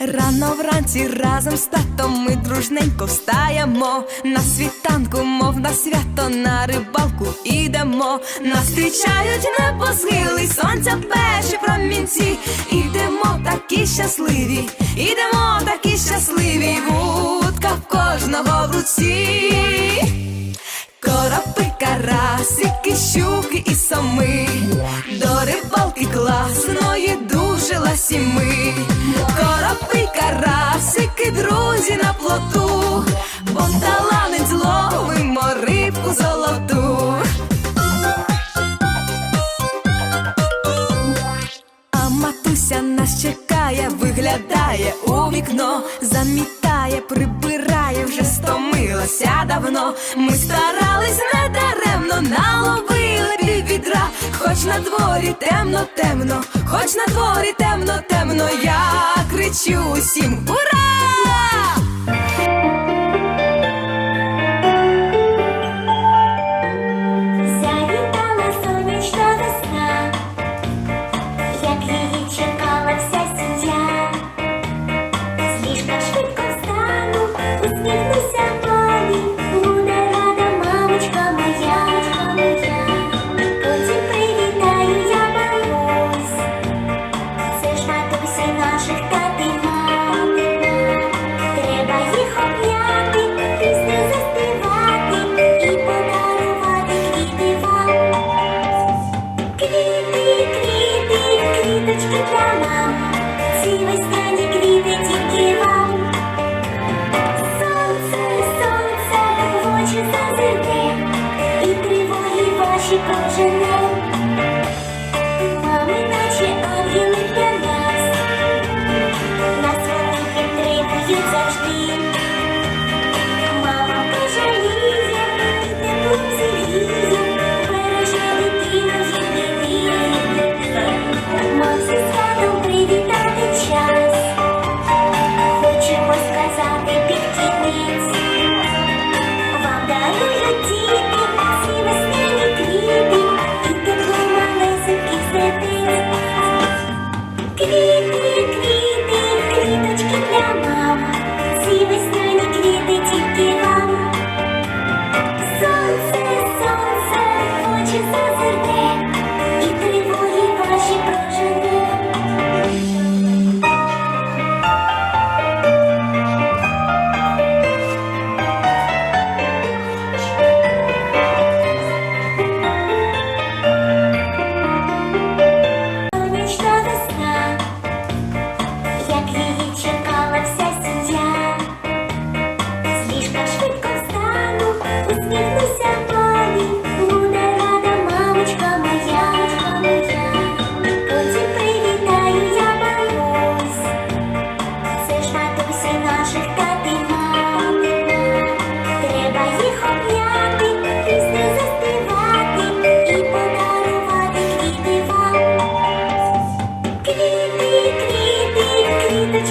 Рано вранці разом з татом ми дружненько встаємо. На світанку, мов на свято, на рибалку ідемо. Нас зустрічають небосхили, сонця перші промінці. Ідемо такі щасливі, ідемо такі щасливі, вудка в кожного в руці. Коропи, карасики, щуки і соми, до рибалки класної дуже ласі ми. Друзі на плоту, бо таланець зловимо рибку золоту. А матуся нас чекає, виглядає у вікно, замітає, прибирає, вже стомилася давно. Ми старались недаремно, наловили піввідра, хоч на дворі темно, темно, хоч на дворі темно, темно, я кричу усім